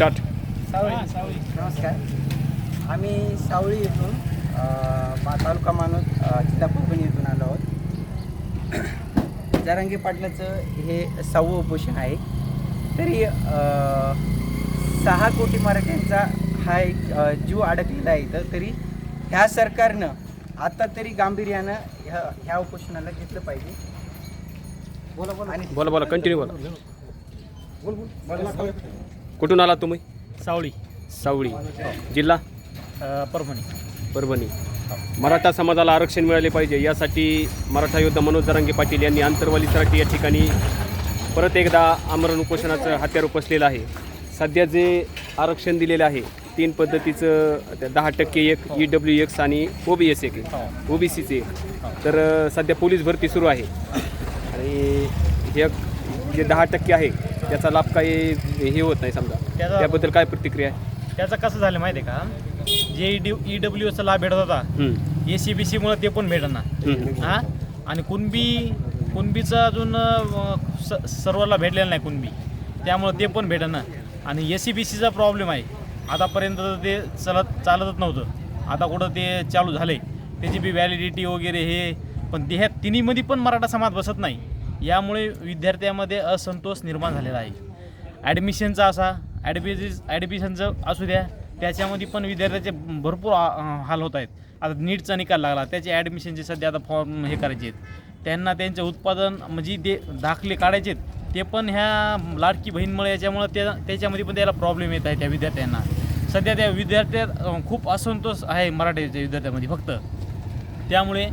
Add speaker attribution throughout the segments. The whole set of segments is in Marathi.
Speaker 1: स्टार्ट
Speaker 2: नमस्कार. आम्ही सावळी येथून तालुका मानूस जिल्हा परभणी येथून आलो आहोत. जारांगे पाटलाचं हे सहावं उपोषण आहे. तरी सहा कोटी मराठ्यांचा हा एक जीव अडकलेला आहे इथं. तरी ह्या सरकारनं आता तरी गांभीर्यानं ह्या ह्या उपोषणाला घेतलं पाहिजे. बोला बोला. आणि
Speaker 1: बोला बोला. कंटिन्यू बोला. कुठून आला तुम्ही?
Speaker 3: सावळी.
Speaker 1: सावळी. जिल्हा?
Speaker 3: अ, परभणी.
Speaker 1: परभणी. मराठा समाजाला आरक्षण मिळाले पाहिजे यासाठी मराठा योद्धा मनोज जरांगे पाटील यांनी आंतरवाली सराटी या ठिकाणी परत एकदा आमरण उपोषणाचं हत्यार उपसलेलं आहे. सध्या जे आरक्षण दिलेलं आहे तीन पद्धतीचं त्या दहा टक्के एक ई डब्ल्यू एक्स आणि ओ बी एस एक ओ बी सीचे एक. तर अ, सध्या पोलीस भरती सुरू आहे. आणि हे जे दहा टक्के आहे त्याचा लाभ काही हे होत नाही समजा.
Speaker 3: त्याचा-
Speaker 1: त्याबद्दल काय प्रतिक्रिया आहे?
Speaker 3: त्याचं कसं झालं माहिती आहे का? जे ई डब्ल्यू एसचा लाभ भेटत होता
Speaker 1: हम्म,
Speaker 3: ए सी बी सीमुळे ते पण भेटना
Speaker 1: हम्म.
Speaker 3: हां? आणि कुणबी कुणबीचं अजून अ, स भेटलेलं नाही कुणबी. त्यामुळं ते पण भेटना आणि ए सी बी सीचा प्रॉब्लेम आहे. आतापर्यंत तर ते चालत चालतच नव्हतं. आता कुठं ते चालू झाले त्याची बी व्हॅलिडिटी वगैरे हे पण ते ह्या तिन्हीमध्ये पण मराठा समाज बसत नाही. यामुळे विद्यार्थ्यामध्ये असंतोष निर्माण झालेला आहे. ॲडमिशनचा असा ॲडमिश ॲडमिशनचं असू द्या त्याच्यामध्ये पण विद्यार्थ्याचे भरपूर हाल होत आहेत. आता नीटचा निकाल लागला त्याचे ॲडमिशनचे सध्या आता फॉर्म हे करायचे आहेत. त्यांना त्यांचे उत्पादन म्हणजे ते दाखले काढायचे आहेत ते पण ह्या लाडकी बहीणमुळे याच्यामुळं त्या त्याच्यामध्ये पण त्याला प्रॉब्लेम येत आहे त्या विद्यार्थ्यांना. सध्या त्या विद्यार्थ्यात खूप असंतोष आहे मराठीच्या विद्यार्थ्यामध्ये फक्त. त्यामुळे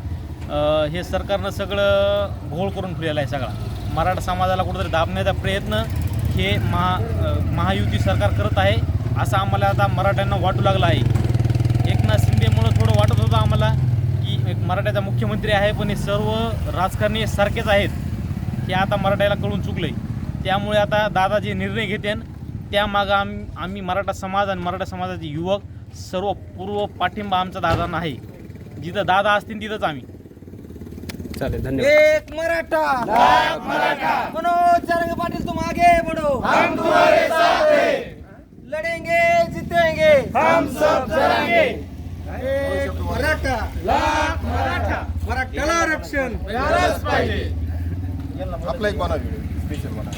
Speaker 3: हे सरकारनं सगळं घोळ करून ठेवलेलं आहे सगळा. मराठा समाजाला कुठंतरी दाबण्याचा प्रयत्न हे महा महायुती सरकार करत आहे असं आम्हाला आता मराठ्यांना वाटू लागलं आहे. एकनाथ शिंदेमुळं थोडं वाटत होतं आम्हाला की एक मराठ्याचा मुख्यमंत्री आहे पण हे सर्व राजकारणी सारखेच आहेत हे आता मराठ्याला कळून चुकलं आहे त्यामुळे आता दादा जे निर्णय घेतेन त्यामागं आम्ही आम्ही मराठा समाज आणि मराठा समाजाचे युवक सर्व पूर्व पाठिंबा आमचा दादांना आहे. जिथं दादा असतील तिथंच आम्ही.
Speaker 1: चालेल धन्यवाद.
Speaker 2: एक मराठा. लाख मराठा. मनोज जरंग पाटिल तुम आगे बढ़ो हम तुम्हारे साथ हैं. लड़ेंगे जीतेंगे. हम सब जरांगे. एक मराठा. लाख मराठा. मराठाला आरक्षण
Speaker 4: आपला एक बनवा व्हिडिओ स्पेशल बनवा